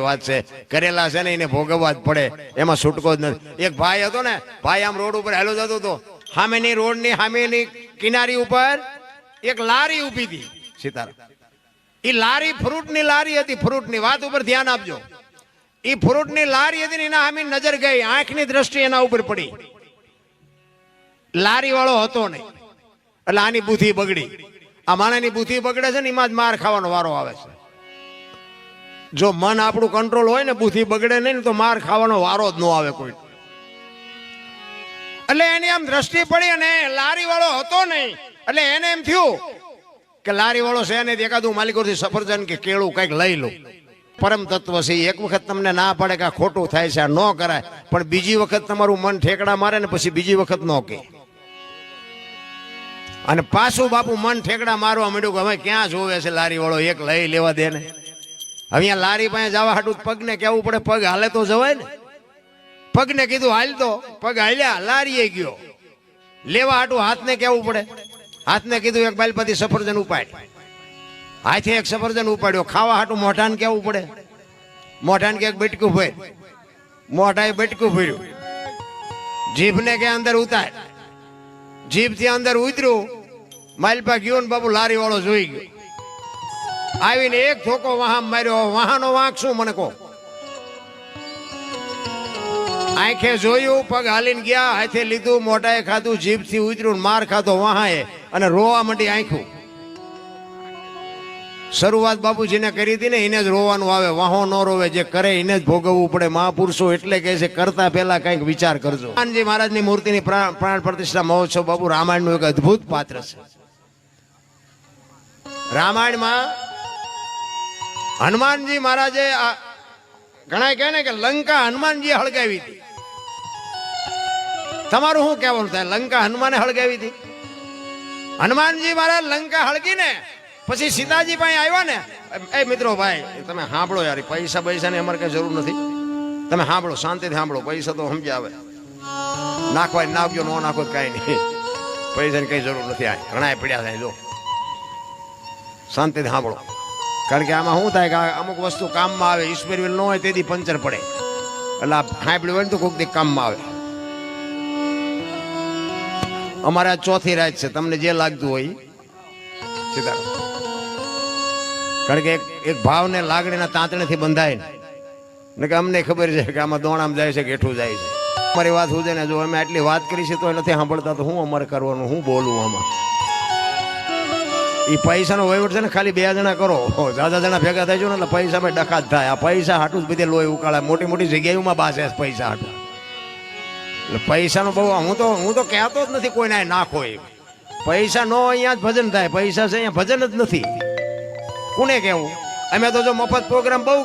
વાત છે. કરેલા છે ને એને ભોગવવા જ પડે. એમાં છૂટકો જ નથી. એક ભાઈ હતો ને, ભાઈ આમ રોડ ઉપર હેલો જતો હતો. સામેની રોડની સામેની કિનારી ઉપર એક લારી ઊભી હતી, સીતારામ. એ લારી ફ્રૂટની લારી હતી, ફ્રૂટની વાત ઉપર ધ્યાન આપજો. એ ફ્રૂટની લારી હતી ને એના સામે નજર ગઈ, આંખની દ્રષ્ટિ એના ઉપર પડી. લારી વાળો હતો નહીં. એટલે આની બુદ્ધિ બગડી. આ માણાની બુદ્ધિ બગડે છે ને, એમાં જ માર ખાવાનો વારો આવે છે. જો મન આપણું કંટ્રોલ હોય ને, બુદ્ધિ બગડે નહીં તો માર ખાવાનો વારો જ ન આવે કોઈ. એટલે એની આમ દ્રષ્ટિ પડી અને લારી વાળો હતો નહીં. એટલે એને એમ થયું કે લારી વાળો છે ને એકાદું માલિકોથી સફરજન કે કેળું કંઈક લઈ લો. પરમ તત્વ છે એક વખત તમને ના પડે કે આ ખોટું થાય છે, આ ન કરાય. પણ બીજી વખત તમારું મન ઠેકડા મારે ને, પછી બીજી વખત ન કે. અને પાછું બાપુ મન ઠેકડા મારવા માંડ્યું કે હવે ક્યાં જોવે છે લારી વાળો એક લઈ લેવા દે ને. અહીંયા લારી પાસે જવા હાટું પગને કેવું પડે, પગ હાલે તો જવાય ને. પગને કીધું, હાલ તો. પગ હાલ્યા, લારીએ ગયો. લેવા હાટું હાથને કેવું પડે. હાથને કીધું, એક બાલપતિ સફરજન ઉપાડ હાથે એક સફરજન ઉપાડ્યો. ખાવા હાટું મોઢાને કેવું પડે. મોઢાને કે એક બટકું ભર મોઢાએ બટકું ભર્યું. જીભને કે અંદર ઉતાર જીભથી અંદર ઉતર્યું. માલપા ગયો ને બાબુ લારી વાળો જોઈ ગયો. આવીને એક ધોકો વાહન માર્યો. વાહનો વાંક શું મને કહો? આંખે જોયું, પગ હાલીને ગયા, હાથે લીધું, મોઢાએ ખાધું, જીભથી ઉતર્યું માર ખાધો વાહાએ અને રોવા માંડી આંખું શરૂઆત બાપુજીને કરી હતી ને, એને જ રોવાનું આવે. વાહો ન રોવે, જે કરે એને જ ભોગવવું પડે. મહાપુરુષો એટલે કહે છે, કરતા પહેલા કંઈક વિચાર કરજો. હનુમાનજી મહારાજની મૂર્તિની પ્રા- પ્રાણ પ્રતિષ્ઠા મહોત્સવ બાબુ રામાયણનું એક અદ્ભુત પાત્ર છે. રામાયણમાં હનુમાનજી મહારાજે ઘણા કહે ને કે લંકા હનુમાનજી હળગાવી હતી. તમારું શું કહેવાનું થાય? લંકા હનુમાને હળગાવી હતી? હનુમાનજી મહારાજ લંકા હળગીને પછી સીતાજી પાસે આવ્યા ને એ મિત્રો ભાઈ તમે સાંભળો યાર પૈસા પૈસાની અમારે કઈ જરૂર નથી. તમે સાંભળો, શાંતિથી સાંભળો, પૈસા તો સમજ્યા આવે. નાખવા હોય નાખજો, ન નાખો કાંઈ નહીં. પૈસાની કઈ જરૂર નથી આ. ઘણા પડ્યા થાય, જો. શાંતિથી સાંભળો. કારણ કે આમાં શું થાય કે અમુક વસ્તુ કામમાં આવે, ઈશ્વર ન હોય તેથી પંચર પડે. એટલે આ સાંભળ્યું હોય તો કોઈક દી કામમાં આવે. અમારે આ ચોથી રાત છે, તમને જે લાગતું હોય. કારણ કે એક ભાવને લાગણીના તાંતણેથી બંધાય ને. કે અમને ખબર છે કે આમાં દોણામ જાય છે કે એઠું જાય છે. અમારી વાત શું છે ને, જો અમે આટલી વાત કરી છે તો એ નથી સાંભળતા, તો હું અમારે કરવાનું હું બોલું આમાં? એ પૈસાનો વહીવટ છે ને ખાલી બે જણા કરો. દાદા જણા ભેગા થાય ને એટલે પૈસામાં ડખા જ થાય. આ પૈસા હાટું જ બધે લોહી ઉકાળે. મોટી મોટી જગ્યાઓમાં બાસે પૈસા હાટું. એટલે પૈસાનો બહુ હું તો હું તો કહેતો જ નથી કોઈને નાખો એ પૈસા નો અહીંયા જ ભજન થાય. પૈસા છે અહીંયા ભજન જ નથી. કોને કેવું અમે તો જો મફત પ્રોગ્રામ બહુ